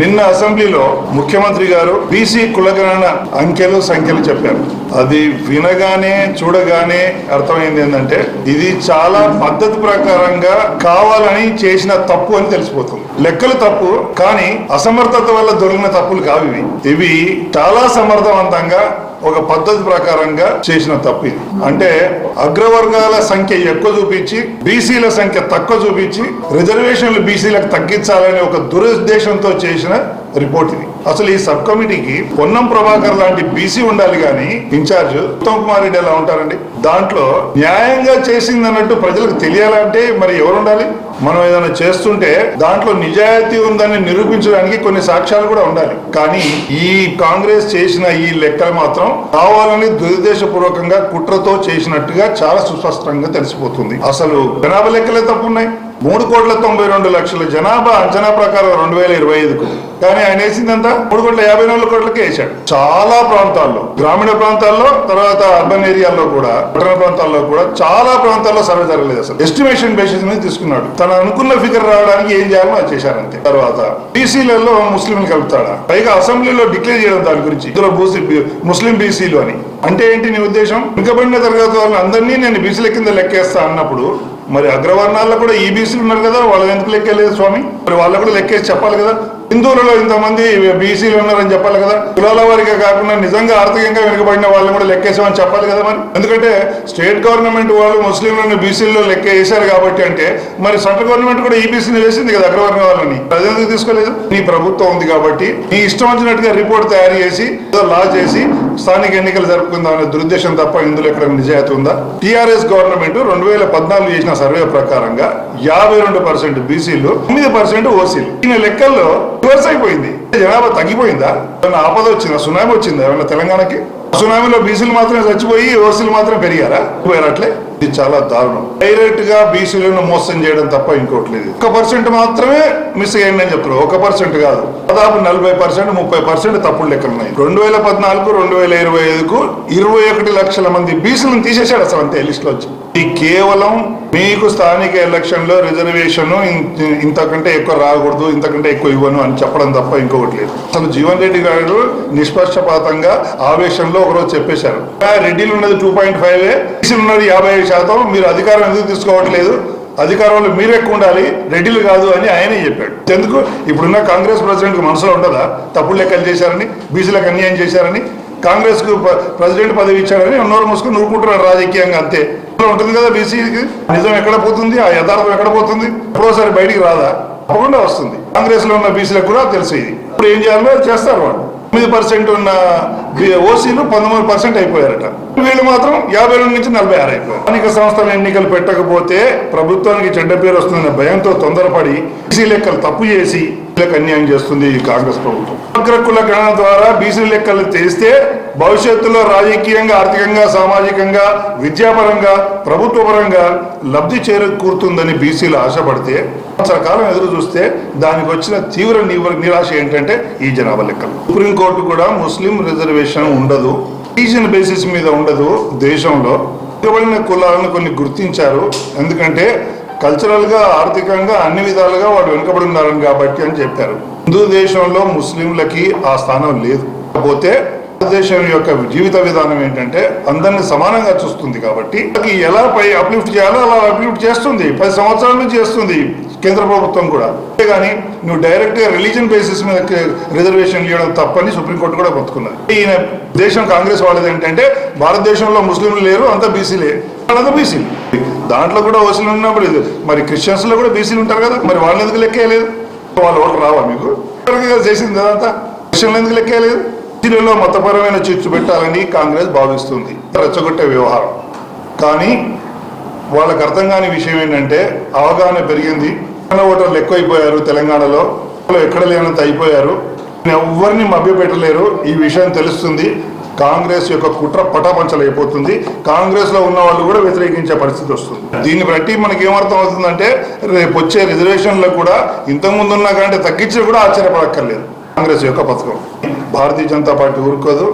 నిన్న అసెంబ్లీలో ముఖ్యమంత్రి గారు బీసీ కులగణన అంకెలు సంఖ్యలు చెప్పారు. అది వినగానే చూడగానే అర్థమైంది ఏంటంటే ఇది చాలా పద్ధతి ప్రకారంగా కావాలని చేసిన తప్పు అని తెలిసిపోతుంది. లెక్కలు తప్పు కానీ అసమర్థత వల్ల దొరికిన తప్పులు కావు ఇవి. ఇవి చాలా సమర్థవంతంగా ఒక పద్ధతి ప్రకారంగా చేసిన తప్పు ఇది. అంటే అగ్రవర్గాల సంఖ్య ఎక్కువ చూపించి బీసీల సంఖ్య తక్కువ చూపించి రిజర్వేషన్లు బీసీలకు తగ్గించాలనే ఒక దురుద్దేశంతో చేసిన చేసిన రిపోర్ట్ ఇది. అసలు ఈ సబ్ కమిటీకి పొన్నం ప్రభాకర్ లాంటి బీసీ ఉండాలి కానీ ఇన్ఛార్జ్ ఉత్తమ్ కుమార్ రెడ్డి ఎలా ఉంటారండి? దాంట్లో న్యాయంగా చేసింది అన్నట్టు ప్రజలకు తెలియాలంటే మరి ఎవరు ఉండాలి? మనం ఏదైనా చేస్తుంటే దాంట్లో నిజాయితీ ఉందని నిరూపించడానికి కొన్ని సాక్ష్యాలు కూడా ఉండాలి. కానీ ఈ కాంగ్రెస్ చేసిన ఈ లెక్కలు మాత్రం కావాలని దురుద్దేశపూర్వకంగా కుట్రతో చేసినట్టుగా చాలా సుస్పష్టంగా తెలిసిపోతుంది. అసలు జనాభా లెక్కలే తప్పు ఉన్నాయి మూడు కోట్ల తొంభై రెండు లక్షల జనాభా అంచనా ప్రకారం రెండు వేల ఇరవై ఐదుకు కానీ ఆయన వేసిందంతా మూడు కోట్ల యాభై నాలుగు కోట్లకే వేశాడు. చాలా ప్రాంతాల్లో గ్రామీణ ప్రాంతాల్లో తర్వాత అర్బన్ ఏరియాల్లో కూడా పట్టణ ప్రాంతాల్లో కూడా చాలా ప్రాంతాల్లో సర్వే జరగలేదు అసలు. ఎస్టిమేషన్ బేసిస్ మీద తీసుకున్నాడు. తను అనుకున్న ఫిగర్ రావడానికి ఏం చేయాలో అది చేశారంతే. తర్వాత బీసీలలో ముస్లింలు కలుపుతాడా? పైగా అసెంబ్లీలో డిక్లేర్ చేయడం దాని గురించి. ఇందులో బూసి ముస్లిం బీసీలు అని. అంటే ఏంటి నీ ఉద్దేశం? వెనుకబడిన తరగతి వాళ్ళని అందరినీ నేను బీసీల కింద లెక్కేస్తా అన్నప్పుడు మరి అగ్రవర్ణాల్లో కూడా ఈ బీసీలు ఉన్నారు కదా వాళ్ళని ఎందుకు లెక్కలేదు స్వామి? మరి వాళ్ళు కూడా లెక్కేసి చెప్పాలి కదా. హిందువులలో ఇంతమంది బీసీలు ఉన్నారని చెప్పాలి కదా. కులాల వారిగా కాకుండా నిజంగా ఆర్థికంగా వెనుకబడిన వాళ్ళని కూడా లెక్కేసామని చెప్పాలి కదా మరి. ఎందుకంటే స్టేట్ గవర్నమెంట్ వాళ్ళు ముస్లింలను బీసీల్లో లెక్క వేశారు కాబట్టి అంటే మరి సెంట్రల్ గవర్నమెంట్ కూడా ఈబీసీని వేసింది కదా అగ్రవర్ణ వాళ్ళని. ప్రజలకు తీసుకోలేదు? నీ ప్రభుత్వం ఉంది కాబట్టి నీ ఇష్టం వచ్చినట్టుగా రిపోర్ట్ తయారు చేసి లా చేసి స్థానిక ఎన్నికలు జరుపుకుందాం అనే దురుద్దేశం తప్ప ఇందులో ఎక్కడ నిజాయితీ ఉందా? టీఆర్ఎస్ గవర్నమెంట్ రెండు వేల పద్నాలుగు చేసిన సర్వే ప్రకారంగా యాభై రెండు పర్సెంట్ బీసీలు తొమ్మిది పర్సెంట్ ఓసీలు. ఈయన లెక్కల్లో రివర్స్ అయిపోయింది. జనాభా తగ్గిపోయిందా? ఏమన్నా ఆపద వచ్చిందా? సునామీ వచ్చిందా ఏమన్నా తెలంగాణకి? సునామీలో బీసీలు మాత్రమే చచ్చిపోయి ఓసీలు మాత్రం పెరిగారా? పోయారు ఇది చాలా దారుణం. డైరెక్ట్గా బీసీలను మోసం చేయడం తప్ప ఇంకోటి లేదు. ఒక పర్సెంట్ మాత్రమే మిస్ అయ్యండి అని చెప్తున్నారు ఒక పర్సెంట్ కాదు. దాదాపు నలభై పర్సెంట్ ముప్పై పర్సెంట్ తప్పుడు లెక్కలు ఉన్నాయి. రెండు వేల పద్నాలుగు రెండు వేల ఇరవై ఐదుకు ఇరవై ఒకటి లక్షల మంది బీసీలను తీసేశాడు అసలు అంతే లిస్ట్లో వచ్చి. ఇది కేవలం మీకు స్థానిక ఎలక్షన్లో రిజర్వేషన్ ఇంతకంటే ఎక్కువ రాకూడదు ఇంతకంటే ఎక్కువ ఇవ్వను అని చెప్పడం తప్ప ఇంకొకటి లేదు. అసలు జీవన్ రెడ్డి గారు నిష్పక్షపాతంగా ఆవేశంలో ఒకరోజు చెప్పేశారు. రెడ్డిలు ఉన్నది టూ పాయింట్ ఫైవ్ ఉన్నది యాభై ఐదు శాతం మీరు అధికారం ఎందుకు తీసుకోవట్లేదు? అధికారంలో మీరు ఎక్కువ ఉండాలి రెడ్డిలు కాదు అని ఆయనే చెప్పాడు. ఎందుకు? ఇప్పుడున్న కాంగ్రెస్ ప్రెసిడెంట్ మనసులో ఉండదా తప్పుడు లెక్కలు చేశారని బీసీలకు అన్యాయం చేశారని? కాంగ్రెస్కు ప్రెసిడెంట్ పదవి ఇచ్చారని నోరు మూసుకుని నూరుకుంటున్నారు రాజకీయంగా అంతే. ఉంటుంది కదా బీసీకి నిజం ఎక్కడ పోతుంది? ఆ యథార్థం ఎక్కడ పోతుంది? ఎప్పుడోసారి బయటికి రాదా? తప్పకుండా వస్తుంది. కాంగ్రెస్లో ఉన్న బీసీలకు కూడా తెలుసు ఇది. ఇప్పుడు ఏం చేయాలో చేస్తారు వాళ్ళు. తొమ్మిది పర్సెంట్ ఉన్న ఓసీలు పంతొమ్మిది పర్సెంట్ అయిపోయారట. వీళ్ళు మాత్రం యాభై రెండు నుంచి నలభై ఆరు అయిపోయారు స్థానిక సంస్థల ఎన్నికలు పెట్టకపోతే ప్రభుత్వానికి చెడ్డ పేరు వస్తుందనే భయంతో తొందరపడి బీసీ లెక్కలు తప్పు చేసి అన్యాయం చేస్తుంది ఈ కాంగ్రెస్ ప్రభుత్వం. అగ్రకుల కుల గణన ద్వారా బీసీ లెక్కలు తెస్తే భవిష్యత్తులో రాజకీయంగా ఆర్థికంగా సామాజికంగా విద్యాపరంగా ప్రభుత్వ పరంగా లబ్ధి చేకూరుతుందని బీసీలు ఆశపడితే కాలం ఎదురు చూస్తే దానికి వచ్చిన తీవ్ర నివ- నిరాశ ఏంటంటే ఈ జనాభా లెక్కలు. సుప్రీంకోర్టు కూడా ముస్లిం రిజర్వేషన్ ఉండదు. రీజన్ బేసిస్ మీద ఉండదు దేశంలో. వెనుకబడిన కులాలను కొన్ని గుర్తించారు. ఎందుకంటే కల్చరల్గా ఆర్థికంగా అన్ని విధాలుగా వాళ్ళు వెనుకబడి ఉన్నారని కాబట్టి అని చెప్పారు. హిందూ దేశంలో ముస్లింలకి ఆ స్థానం లేదు. కాకపోతే భారతదేశం యొక్క జీవిత విధానం ఏంటంటే అందరిని సమానంగా చూస్తుంది కాబట్టి ఎలా పై అప్లిఫ్ట్ చేయాలో అలా అప్లిఫ్ట్ చేస్తుంది. పది సంవత్సరాల నుంచి చేస్తుంది కేంద్ర ప్రభుత్వం కూడా. అంతేగాని నువ్వు డైరెక్ట్గా రిలీజన్ బేసిస్ మీద రిజర్వేషన్ ఇవ్వడం తప్పని సుప్రీంకోర్టు కూడా బతుకున్నది ఈయన దేశం కాంగ్రెస్ వాళ్ళది ఏంటంటే భారతదేశంలో ముస్లింలు లేరు అంతా బీసీలే వాళ్ళంతా బీసీలు దాంట్లో కూడా ఓసీలు ఉన్నప్పుడు లేదు మరి క్రిస్టియన్స్లో కూడా బీసీలు ఉంటారు కదా మరి వాళ్ళని ఎందుకు లెక్కేయలేదు? వాళ్ళ ఓట్లు రావా మీకు? ఎవరికి కదా చేసింది అదంతా? క్రిస్టియన్లు ఎందుకు లెక్కేయలేదు? బీసీలలో మతపరమైన చిచ్చు పెట్టాలని కాంగ్రెస్ భావిస్తుంది. రెచ్చగొట్టే వ్యవహారం. కానీ వాళ్ళకు అర్థం కాని విషయం ఏంటంటే అవగాహన పెరిగింది. ఓటర్లు ఎక్కువైపోయారు తెలంగాణలో. ఎక్కడ లేనంత అయిపోయారు. ఎవరిని మభ్యపెట్టలేరు. ఈ విషయం తెలుస్తుంది. కాంగ్రెస్ యొక్క కుట్ర పటాపంచలైపోతుంది. కాంగ్రెస్లో ఉన్న వాళ్ళు కూడా వ్యతిరేకించే పరిస్థితి వస్తుంది. దీన్ని బట్టి మనకి ఏమర్థం అవుతుందంటే రేపు వచ్చే రిజర్వేషన్లో కూడా ఇంతకుముందు ఉన్న కంటే తగ్గించి కూడా ఆశ్చర్యపడక్కర్లేదు. కాంగ్రెస్ యొక్క పథకం. భారతీయ జనతా పార్టీ ఊరుకోదు.